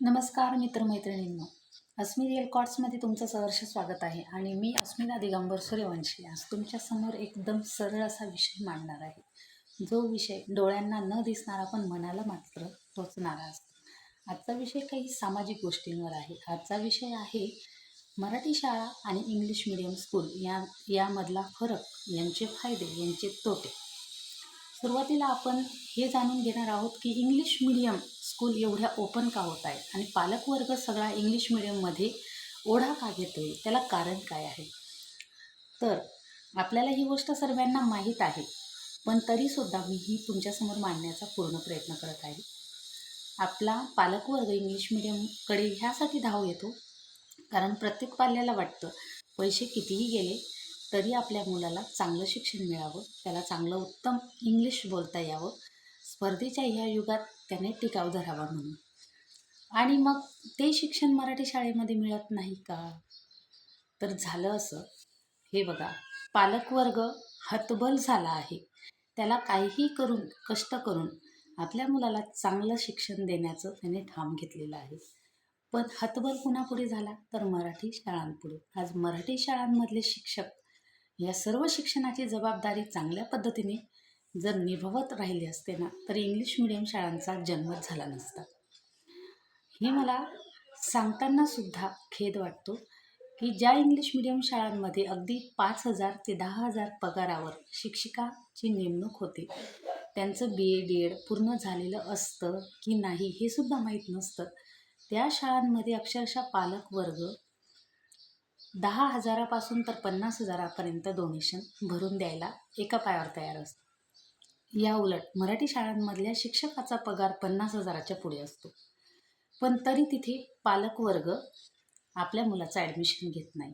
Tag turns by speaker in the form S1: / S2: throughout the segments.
S1: नमस्कार मित्रमैत्रिणींनो. अस्मी रिअल कॉट्समध्ये तुमचं सहर्ष स्वागत आहे आणि मी अस्मिता दिगंबर सूर्यवंशी आज तुमच्यासमोर एकदम सरळ असा विषय मांडणार आहे. जो विषय डोळ्यांना न दिसणारा पण मनाला मात्र टोचणारा असतो. आजचा विषय काही सामाजिक गोष्टींवर आहे. आजचा विषय आहे मराठी शाळा आणि इंग्लिश मिडियम स्कूल या यामधला फरक यांचे फायदे यांचे तोटे. सुरुवातीला आपण हे जाणून घेणार आहोत की इंग्लिश मिडियम स्कूल एवढ्या ओपन का होत आहेत? आणि पालकवर्ग सगळा इंग्लिश मिडियममध्ये ओढा का घेतो आहे त्याला कारण काय आहे? तर आपल्याला ही गोष्ट सर्वांना माहीत आहे पण तरीसुद्धा मी ही तुमच्यासमोर मांडण्याचा पूर्ण प्रयत्न करत आहे. आपला पालकवर्ग इंग्लिश मिडियमकडे ह्यासाठी धाव येतो कारण प्रत्येक पाल्याला वाटतं पैसे कितीही गेले तरी आपल्या मुलाला चांगलं शिक्षण मिळावं त्याला चांगलं उत्तम इंग्लिश बोलता यावं. स्पर्धेच्या ह्या युगात त्याने टिकाव धरावा म्हणून. आणि मग ते शिक्षण मराठी शाळेमध्ये मिळत नाही का? तर झालं असं. हे बघा पालकवर्ग हतबल झाला आहे. त्याला काहीही करून कष्ट करून आपल्या मुलाला चांगलं शिक्षण देण्याचं त्याने ठाम घेतलेलं आहे. पण हतबल कुणापुढे झाला? तर मराठी शाळांपुढे. आज मराठी शाळांमधले शिक्षक या सर्व शिक्षणाची जबाबदारी चांगल्या पद्धतीने जर निभवत राहिले असते ना तर इंग्लिश मिडियम शाळांचा जन्मच झाला नसता. हे मला सांगताना सुद्धा खेद वाटतो की ज्या इंग्लिश मिडियम शाळांमध्ये अगदी पाच हजार ते दहा हजार पगारावर शिक्षिकाची नेमणूक होते त्यांचं बी ए डी एड पूर्ण झालेलं असतं की नाही हे सुद्धा माहीत नसतं. त्या शाळांमध्ये अक्षरशः पालक वर्ग दहा हजारापासून तर पन्नास हजारापर्यंत डोनेशन भरून द्यायला एका पायावर तयार असतं. या उलट मराठी शाळांमधल्या शिक्षकाचा पगार पन्नास हजाराच्या पुढे असतो. पण तरी तिथे पालकवर्ग आपल्या मुलाचं ॲडमिशन घेत नाही.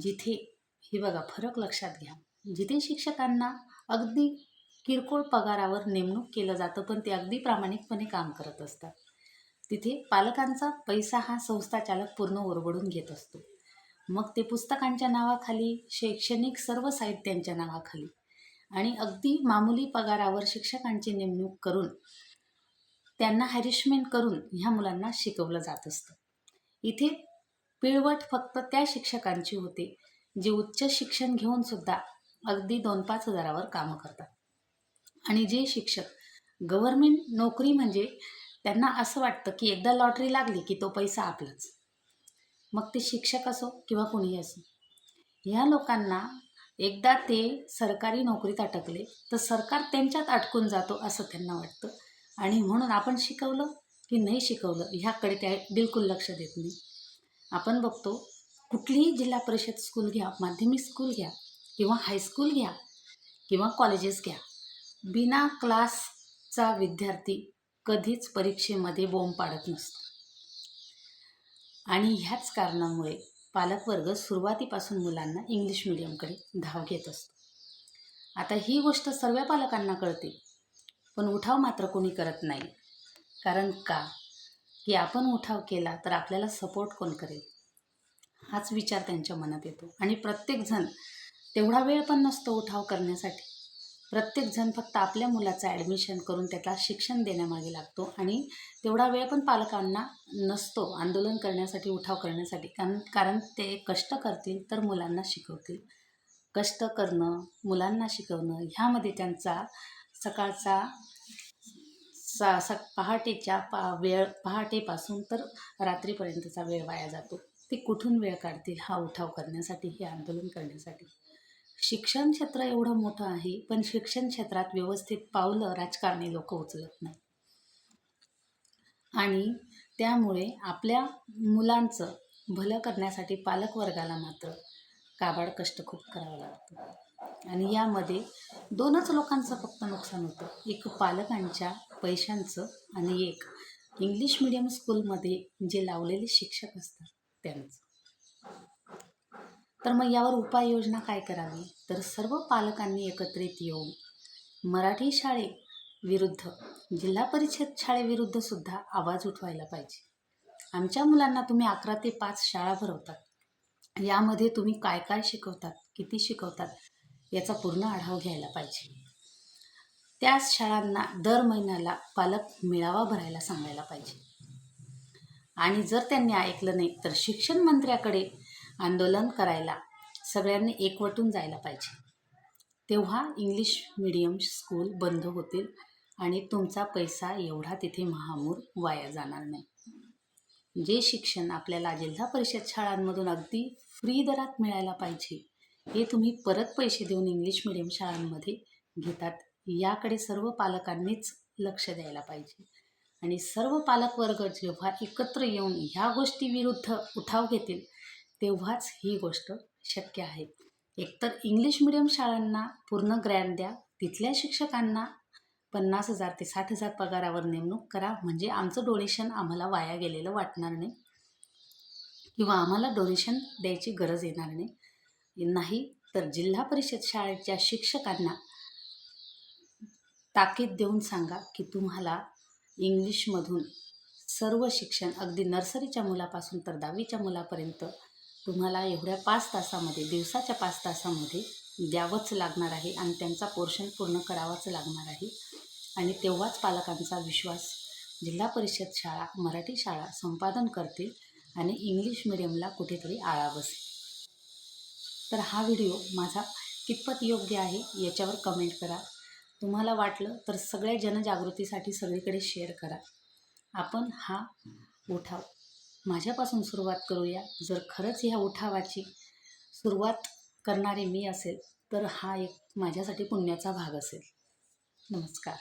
S1: जिथे हे बघा फरक लक्षात घ्या. जिथे शिक्षकांना अगदी किरकोळ पगारावर नेमणूक केलं जातं पण ते अगदी प्रामाणिकपणे काम करत असतात. तिथे पालकांचा पैसा हा संस्था चालक पूर्ण ओरबडून घेत असतो. मग ते पुस्तकांच्या नावाखाली शैक्षणिक सर्व साहित्यांच्या नावाखाली आणि अगदी मामुली पगारावर शिक्षकांची नेमणूक करून त्यांना हॅरिशमेंट करून ह्या मुलांना शिकवलं जात असतं. इथे पिळवट फक्त त्या शिक्षकांची होते जे उच्च शिक्षण घेऊन सुद्धा अगदी दोन पाच हजारावर कामं करतात. आणि जे शिक्षक गव्हर्मेंट नोकरी म्हणजे त्यांना असं वाटतं की एकदा लॉटरी लागली की तो पैसा आपलाच. मग ते शिक्षक असो किंवा कुणी असो ह्या लोकांना एकदा ते सरकारी नोकरीत अटकले तर सरकार त्यांच्यात अटकून जातो असं त्यांना वाटतं. आणि म्हणून आपण शिकवलं की नाही शिकवलं ह्याकडे त्या बिलकुल लक्ष देत नाही. आपण बघतो कुठलीही जिल्हा परिषद स्कूल घ्या माध्यमिक स्कूल घ्या किंवा हायस्कूल घ्या किंवा कॉलेजेस घ्या बिना क्लासचा विद्यार्थी कधीच परीक्षेमध्ये बोंब पाडत नसतो. आणि ह्याच कारणामुळे पालकवर्ग सुरुवातीपासून मुलांना इंग्लिश मिडियमकडे धाव घेत असतो. आता ही गोष्ट सर्व पालकांना कळते पण उठाव मात्र कोणी करत नाही. कारण का? की आपण उठाव केला तर आपल्याला सपोर्ट कोण करेल? हाच विचार त्यांच्या मनात येतो. आणि प्रत्येकजण तेवढा वेळ पण नसतो उठाव करण्यासाठी. प्रत्येकजण फक्त आपल्या मुलाचं ॲडमिशन करून त्याला शिक्षण देण्यामागे लागतो आणि तेवढा वेळ पण पालकांना नसतो आंदोलन करण्यासाठी उठाव करण्यासाठी. कारण कारण ते कष्ट करतील तर मुलांना शिकवतील. कष्ट करणं मुलांना शिकवणं ह्यामध्ये त्यांचा सकाळचा सा स पहाटेच्या पा वेळ पहाटेपासून तर रात्रीपर्यंतचा वेळ वाया जातो. ते कुठून वेळ काढतील हा उठाव करण्यासाठी हे आंदोलन करण्यासाठी? शिक्षण क्षेत्र एवढं मोठं आहे पण शिक्षण क्षेत्रात व्यवस्थित पावलं राजकारणी लोक उचलत नाही आणि त्यामुळे आपल्या मुलांचं भलं करण्यासाठी पालकवर्गाला मात्र काबाड कष्ट खूप करावं लागतं आणि यामध्ये दोनच लोकांचं फक्त नुकसान होतं. एक पालकांच्या पैशांचं आणि एक इंग्लिश मिडियम स्कूलमध्ये जे लावलेले शिक्षक असतात त्यांचं. तर मग यावर उपाययोजना काय करावी? तर सर्व पालकांनी एकत्रित येऊन मराठी शाळे विरुद्ध जिल्हा परिषद शाळेविरुद्ध सुद्धा आवाज उठवायला पाहिजे. आमच्या मुलांना तुम्ही अकरा ते पाच शाळा भरवतात. यामध्ये तुम्ही काय काय शिकवतात किती शिकवतात याचा पूर्ण आढावा घ्यायला पाहिजे. त्याच शाळांना दर महिन्याला पालक मेळावा भरायला सांगायला पाहिजे. आणि जर त्यांनी ऐकलं नाही तर शिक्षण मंत्र्याकडे आंदोलन करायला सगळ्यांनी एकवटून जायला पाहिजे. तेव्हा इंग्लिश मिडियम स्कूल बंद होतील आणि तुमचा पैसा एवढा तिथे महामूर वाया जाणार नाही. जे शिक्षण आपल्याला जिल्हा परिषद शाळांमधून अगदी फ्री दरात मिळायला पाहिजे हे तुम्ही परत पैसे देऊन इंग्लिश मिडियम शाळांमध्ये घेतात याकडे सर्व पालकांनीच लक्ष द्यायला पाहिजे. आणि सर्व पालकवर्ग जेव्हा एकत्र येऊन ह्या गोष्टीविरुद्ध उठाव घेतील तेव्हाच ही गोष्ट शक्य आहे. एकतर इंग्लिश मिडियम शाळांना पूर्ण ग्रँड द्या तिथल्या शिक्षकांना पन्नास हजार ते साठ हजार पगारावर नेमणूक करा म्हणजे आमचं डोनेशन आम्हाला वाया गेलेलं वाटणार नाही. किंवा आम्हाला डोनेशन द्यायची गरज येणार नाही. नाही तर जिल्हा परिषद शाळेच्या शिक्षकांना ताकीद देऊन सांगा की तुम्हाला इंग्लिशमधून सर्व शिक्षण अगदी नर्सरीच्या मुलापासून तर दहावीच्या मुलापर्यंत तुम्हाला एवढ्या पाच तासामध्ये दिवसाच्या पाच तासामध्ये द्यावंच लागणार आहे आणि त्यांचा पोर्शन पूर्ण करावाच लागणार आहे. आणि तेव्हाच पालकांचा विश्वास जिल्हा परिषद शाळा मराठी शाळा संपादन करतील आणि इंग्लिश मिडियमला कुठेतरी आळा बसेल. तर हा व्हिडिओ माझा कितपत योग्य आहे याच्यावर कमेंट करा. तुम्हाला वाटलं तर सगळ्या जनजागृतीसाठी सगळीकडे शेअर करा. आपण हा उठाव माझ्यापासून सुरुवात करूया. जर खरंच ह्या उठावाची सुरुवात करणारी मी असेल तर हा एक माझ्यासाठी पुण्याचा भाग असेल. नमस्कार.